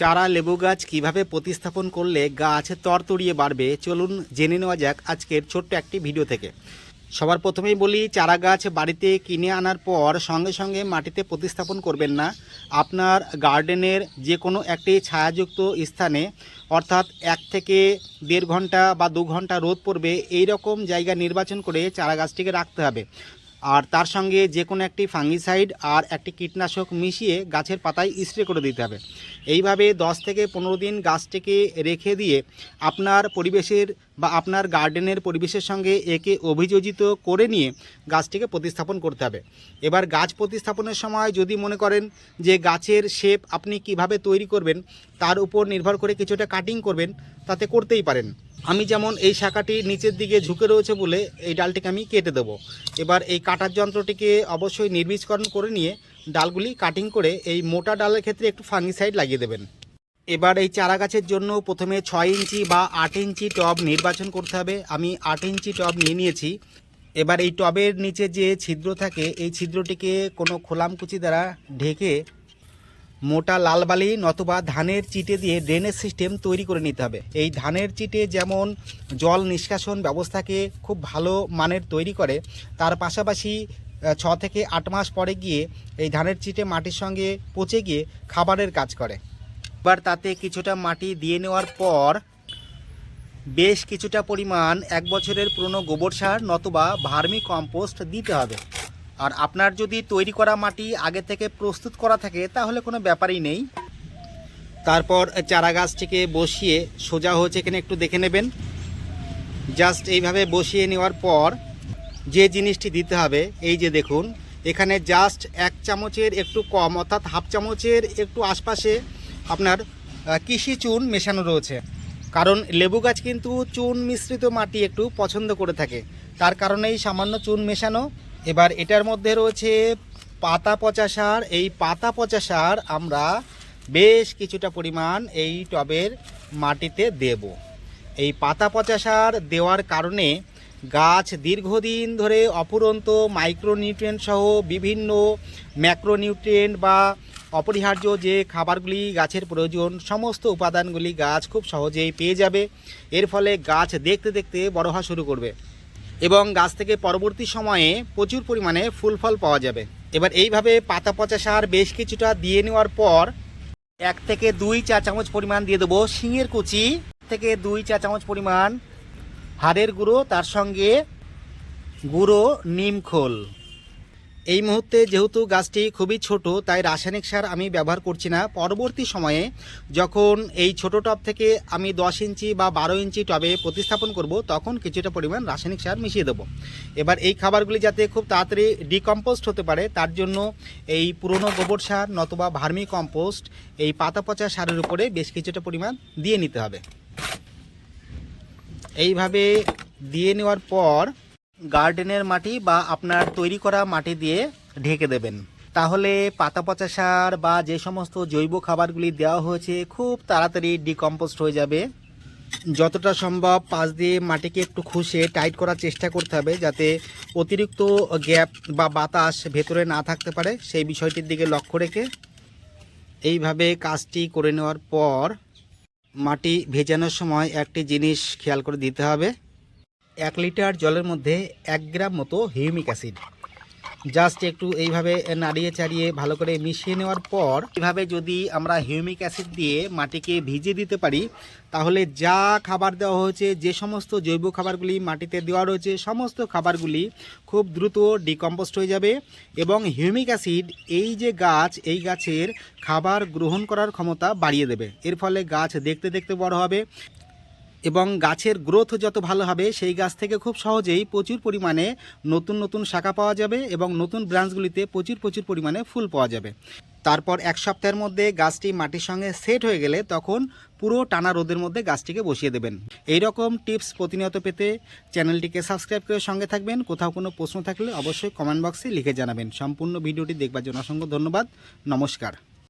চারা, লেবু গাছ কীভাবে প্রতিস্থাপন করলে গাছ তরতরিয়ে বাড়বে? চলুন জেনে নেওয়া যাক আজকের ছোট্ট একটি ভিডিও থেকে। সবার প্রথমেই বলি, চারা গাছ বাড়িতে কিনে আনার পর সঙ্গে সঙ্গে মাটিতে প্রতিস্থাপন করবেন না। আপনার গার্ডেনের যে কোনো একটি ছায়াযুক্ত স্থানে, অর্থাৎ এক থেকে দেড় ঘণ্টা বা দু ঘণ্টা রোদ পড়বে এই রকম জায়গা নির্বাচন করে চারা গাছটিকে রাখতে হবে। আর তার সঙ্গে যে কোনো একটি ফাঙ্গিসাইড আর একটি কীটনাশক মিশিয়ে গাছের পাতায় স্প্রে করে দিতে হবে। এইভাবে 10 থেকে পনেরো দিন গাছটিকে রেখে দিয়ে আপনার পরিবেশের বা আপনার গার্ডেনের পরিবেশের সঙ্গে একে অভিযোজিত করে নিয়ে গাছটিকে প্রতিস্থাপন করতে হবে। এবার গাছ প্রতিস্থাপনের সময় যদি মনে করেন যে গাছের শেপ আপনি কীভাবে তৈরি করবেন, তার উপর নির্ভর করে কিছুটা কাটিং করবেন, তাতে করতেই পারেন। আমি যেমন এই শাখাটি নিচের দিকে ঝুঁকে রয়েছে বলে এই ডালটিকে আমি কেটে দেবো। এবার এই কাটার যন্ত্রটিকে অবশ্যই নির্বীজকরণ করে নিয়ে ডালগুলি কাটিং করে এই মোটা ডালের ক্ষেত্রে একটু ফাঙ্গিসাইড লাগিয়ে দেবেন। এবার এই চারা গাছের জন্য প্রথমে ছয় ইঞ্চি বা আট ইঞ্চি টব নির্বাচন করতে হবে। আমি আট ইঞ্চি টব নিয়ে নিয়েছি। এবার এই টবের নিচে যে ছিদ্র থাকে, এই ছিদ্রটিকে কোনো খোলামকুচি দ্বারা ঢেকে মোটা লাল বালি নতুবা ধানের চিটে দিয়ে ড্রেনেজ সিস্টেম তৈরি করে নিতে হবে। এই ধানের চিটে যেমন জল নিষ্কাশন ব্যবস্থাকে খুব ভালো মানের তৈরি করে, তার পাশাপাশি ছ থেকে আট মাস পরে গিয়ে এই ধানের চিটে মাটির সঙ্গে পচে গিয়ে খাবারের কাজ করে। এবার তাতে কিছুটা মাটি দিয়ে নেওয়ার পর বেশ কিছুটা পরিমাণ এক বছরের পুরনো গোবর সার নতুবা ভার্মি কম্পোস্ট দিতে হবে। আর আপনার যদি তৈরি করা মাটি আগে থেকে প্রস্তুত করা থাকে, তাহলে কোনো ব্যাপারই নেই। তারপর চারা গাছটিকে বসিয়ে সোজা হয়েছে এখানে একটু দেখে নেবেন। জাস্ট এইভাবে বসিয়ে নেওয়ার পর যে জিনিসটি দিতে হবে, এই যে দেখুন, এখানে জাস্ট এক চামচের একটু কম, অর্থাৎ হাফ চামচের একটু আশপাশে আপনার কৃষি চুন মেশানো রয়েছে। কারণ লেবু গাছ কিন্তু চুন মিশ্রিত মাটি একটু পছন্দ করে থাকে। তার কারণেই সামান্য চুন মেশানো। এবার এটার মধ্যে রয়েছে পাতা পচা সার। এই পাতা পচা সার আমরা বেশ কিছুটা পরিমাণ এই টবের মাটিতে দেব। এই পাতা পচা সার দেওয়ার কারণে গাছ দীর্ঘদিন ধরে অফুরন্ত মাইক্রোনিউট্রিয়েন্ট সহ বিভিন্ন ম্যাক্রোনিউট্রিয়েন্ট বা অপরিহার্য যে খাবারগুলি গাছের প্রয়োজন, সমস্ত উপাদানগুলি গাছ খুব সহজেই পেয়ে যাবে। এর ফলে গাছ দেখতে দেখতে বড় হওয়া শুরু করবে। এবং গাছ থেকে পরবর্তী সময়ে প্রচুর পরিমাণে ফুল ফল পাওয়া যাবে। এবার এইভাবে পাতা পচা সার বেশ কিছুটা দিয়ে নেওয়ার পর এক থেকে দুই চা চামচ পরিমাণ দিয়ে দেবো শিঙের কুচি থেকে দুই চা চামচ পরিমাণ হাড়ের গুঁড়ো, তার সঙ্গে গুঁড়ো নিমখোল এই মুহূর্তে যেহেতু গাছটি খুবই ছোট, তাই রাসায়নিক সার আমি ব্যবহার করছি না। পরবর্তী সময়ে যখন এই ছোট টব থেকে আমি দশ ইঞ্চি বা বারো ইঞ্চি টবে প্রতিস্থাপন করব, তখন কিছুটা পরিমাণ রাসায়নিক সার মিশিয়ে দেবো। এবার এই খাবারগুলি যাতে খুব তাড়াতাড়ি ডিকম্পোস্ট হতে পারে, তার জন্য এই পুরনো গোবর সার নতুবা ভার্মি কম্পোস্ট এই পাতা পচা সারের উপরে বেশ কিছুটা পরিমাণ দিয়ে নিতে হবে। এইভাবে দিয়ে নেওয়ার পর গার্ডেনের মাটি বা আপনার তৈরি করা মাটি দিয়ে ঢেকে দেবেন। তাহলে পাতা পচা সার বা যে সমস্ত জৈব খাবারগুলি দেওয়া হয়েছে খুব তাড়াতাড়ি ডিকম্পোস্ট হয়ে যাবে। যতটা সম্ভব পাশ দিয়ে মাটিকে একটু খুশে টাইট করার চেষ্টা করতে হবে যাতে অতিরিক্ত গ্যাপ বা বাতাস ভেতরে না থাকতে পারে। সেই বিষয়টির দিকে লক্ষ্য রেখে এইভাবে কাজটি করে নেওয়ার পর মাটি ভেজানোর সময় একটি জিনিস খেয়াল করে দিতে হবে। এক লিটার জলের মধ্যে এক গ্রাম মতো হিউমিক অ্যাসিড। জাস্ট একটু এইভাবে নাড়িয়ে চাড়িয়ে ভালো করে মিশিয়ে নেওয়ার পর, এইভাবে যদি আমরা হিউমিক অ্যাসিড দিয়ে মাটিকে ভিজিয়ে দিতে পারি, তাহলে যা খাবার দেওয়া হয়েছে, যে সমস্ত জৈব খাবারগুলি মাটিতে দেওয়া রয়েছে, সমস্ত খাবারগুলি খুব দ্রুত ডিকম্পোস্ট হয়ে যাবে এবং হিউমিক অ্যাসিড এই যে গাছ, এই গাছের খাবার গ্রহণ করার ক্ষমতা বাড়িয়ে দেবে। এর ফলে গাছ দেখতে দেখতে বড় হবে। এবং গাছের গ্রোথ যত ভালো হবে, সেই গাছ থেকে খুব সহজেই প্রচুর পরিমাণে নতুন নতুন শাখা পাওয়া যাবে এবং নতুন ব্রাঞ্চগুলিতে প্রচুর প্রচুর পরিমাণে ফুল পাওয়া যাবে। তারপর এক সপ্তাহের মধ্যে গাছটি মাটির সঙ্গে সেট হয়ে গেলে তখন পুরো টানা রোদের মধ্যে গাছটিকে বসিয়ে দেবেন। এই রকম টিপস প্রতিনিয়ত পেতে চ্যানেলটিকে সাবস্ক্রাইব করে সঙ্গে থাকবেন। কোথাও কোনো প্রশ্ন থাকলে অবশ্যই কমেন্ট বক্সে লিখে জানাবেন। সম্পূর্ণ ভিডিওটি দেখবার জন্য অসংখ্য ধন্যবাদ। নমস্কার।